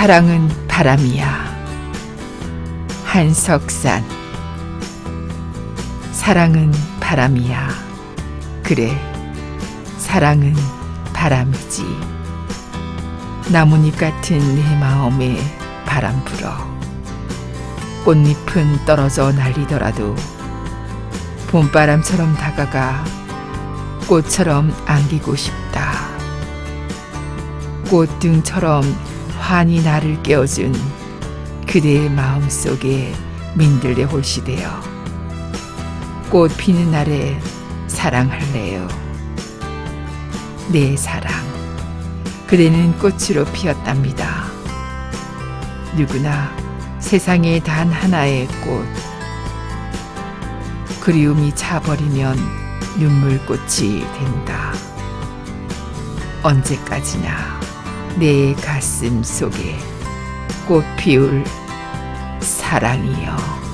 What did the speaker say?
사랑은 바람이야. 한석산. 사랑은 바람이야. 그래, 사랑은 바람이지. 나뭇잎 같은 내 마음에 바람 불어. 꽃잎은 떨어져 날리더라도 봄바람처럼 다가가 꽃처럼 안기고 싶다. 꽃등처럼 환히 나를 깨워준 그대의 마음 속에 민들레 홀씨 되어 꽃 피는 날에 사랑할래요. 내 사랑. 그대는 꽃으로 피었답니다. 누구나 세상에 단 하나의 꽃. 그리움이 차버리면 눈물꽃이 된다. 언제까지나 내 가슴 속에 꽃 피울 사랑이여.